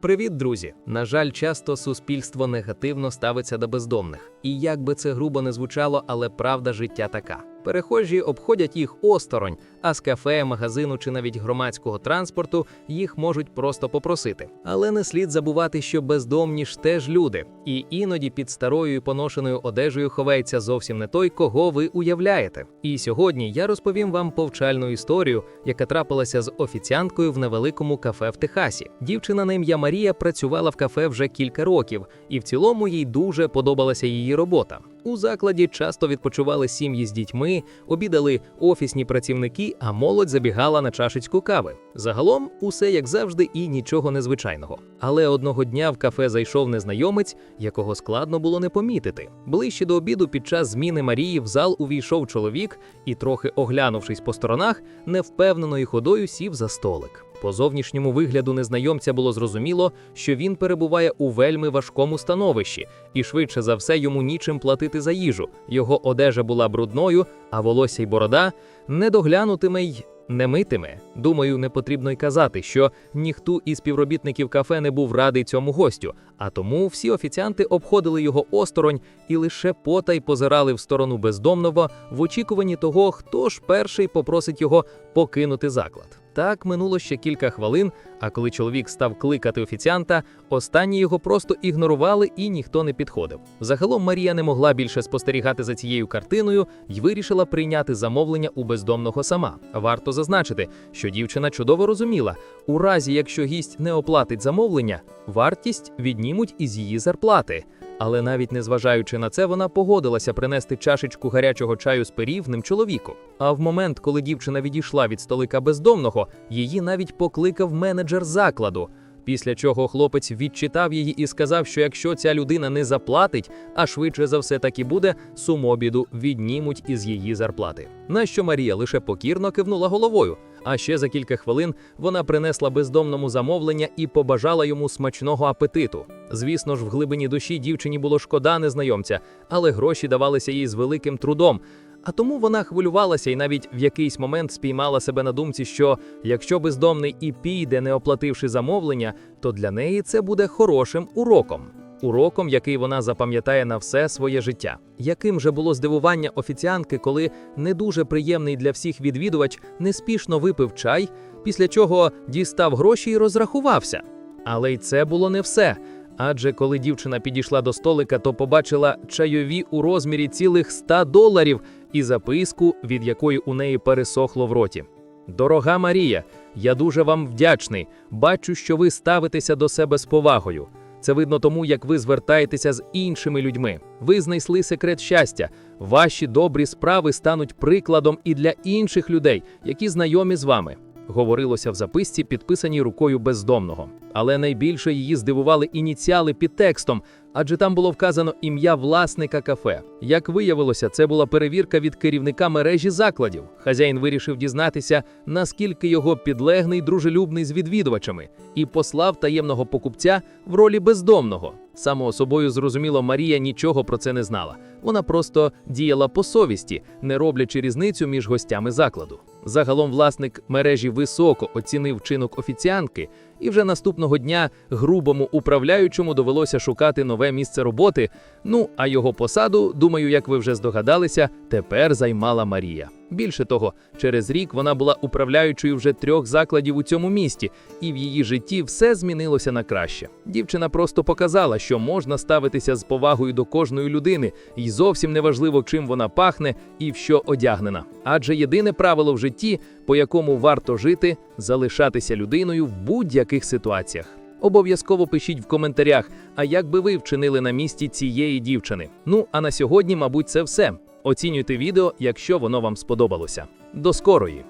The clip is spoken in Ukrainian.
Привіт, друзі! На жаль, часто суспільство негативно ставиться до бездомних. І як би це грубо не звучало, але правда життя така. Перехожі обходять їх осторонь, а з кафе, магазину чи навіть громадського транспорту їх можуть просто попросити. Але не слід забувати, що бездомні ж теж люди, і іноді під старою і поношеною одежею ховається зовсім не той, кого ви уявляєте. І сьогодні я розповім вам повчальну історію, яка трапилася з офіціанткою в невеликому кафе в Техасі. Дівчина на ім'я Марія працювала в кафе вже кілька років, і в цілому їй дуже подобалася її робота. У закладі часто відпочивали сім'ї з дітьми, обідали офісні працівники, а молодь забігала на чашечку кави. Загалом усе як завжди і нічого незвичайного. Але одного дня в кафе зайшов незнайомець, якого складно було не помітити. Ближче до обіду під час зміни Марії в зал увійшов чоловік і, трохи оглянувшись по сторонах, невпевненою ходою сів за столик. По зовнішньому вигляду незнайомця було зрозуміло, що він перебуває у вельми важкому становищі, і швидше за все йому нічим платити за їжу. Його одежа була брудною, а волосся й борода недоглянутиме й немитиме. Думаю, не потрібно й казати, що ніхто із співробітників кафе не був радий цьому гостю, а тому всі офіціанти обходили його осторонь і лише потай позирали в сторону бездомного в очікуванні того, хто ж перший попросить його покинути заклад. Так минуло ще кілька хвилин, а коли чоловік став кликати офіціанта, останні його просто ігнорували і ніхто не підходив. Загалом Марія не могла більше спостерігати за цією картиною і вирішила прийняти замовлення у бездомного сама. Варто зазначити, що дівчина чудово розуміла, у разі якщо гість не оплатить замовлення, вартість віднімуть із її зарплати. Але навіть незважаючи на це, вона погодилася принести чашечку гарячого чаю з перівним чоловіку. А в момент, коли дівчина відійшла від столика бездомного, її навіть покликав менеджер закладу. Після чого хлопець відчитав її і сказав, що якщо ця людина не заплатить, а швидше за все так і буде, суму обіду віднімуть із її зарплати. На що Марія лише покірно кивнула головою. А ще за кілька хвилин вона принесла бездомному замовлення і побажала йому смачного апетиту. Звісно ж, в глибині душі дівчині було шкода незнайомця, але гроші давалися їй з великим трудом. А тому вона хвилювалася і навіть в якийсь момент спіймала себе на думці, що якщо бездомний і піде, не оплативши замовлення, то для неї це буде хорошим уроком. Уроком, який вона запам'ятає на все своє життя. Яким же було здивування офіціанки, коли не дуже приємний для всіх відвідувач неспішно випив чай, після чого дістав гроші і розрахувався. Але й це було не все. Адже коли дівчина підійшла до столика, то побачила чайові у розмірі цілих 100 доларів і записку, від якої у неї пересохло в роті. Дорога Марія, я дуже вам вдячний. Бачу, що ви ставитеся до себе з повагою. Це видно тому, як ви звертаєтеся з іншими людьми. Ви знайшли секрет щастя. Ваші добрі справи стануть прикладом і для інших людей, які знайомі з вами. Говорилося в записці, підписаній рукою бездомного. Але найбільше її здивували ініціали під текстом, адже там було вказано ім'я власника кафе. Як виявилося, це була перевірка від керівника мережі закладів. Хазяїн вирішив дізнатися, наскільки його підлеглий дружелюбний з відвідувачами, і послав таємного покупця в ролі бездомного. Само собою зрозуміло, Марія нічого про це не знала. Вона просто діяла по совісті, не роблячи різницю між гостями закладу. Загалом власник мережі високо оцінив вчинок офіціантки, і вже наступного дня грубому управляючому довелося шукати нове місце роботи. Ну а його посаду, думаю, як ви вже здогадалися, тепер займала Марія. Більше того, через рік вона була управляючою вже трьох закладів у цьому місті, і в її житті все змінилося на краще. Дівчина просто показала, що можна ставитися з повагою до кожної людини, і зовсім не важливо, чим вона пахне і в що одягнена. Адже єдине правило в житті, по якому варто жити, залишатися людиною в будь-яких ситуаціях. Обов'язково пишіть в коментарях, а як би ви вчинили на місці цієї дівчини. Ну а на сьогодні, мабуть, це все. Оцінюйте відео, якщо воно вам сподобалося. До скорої!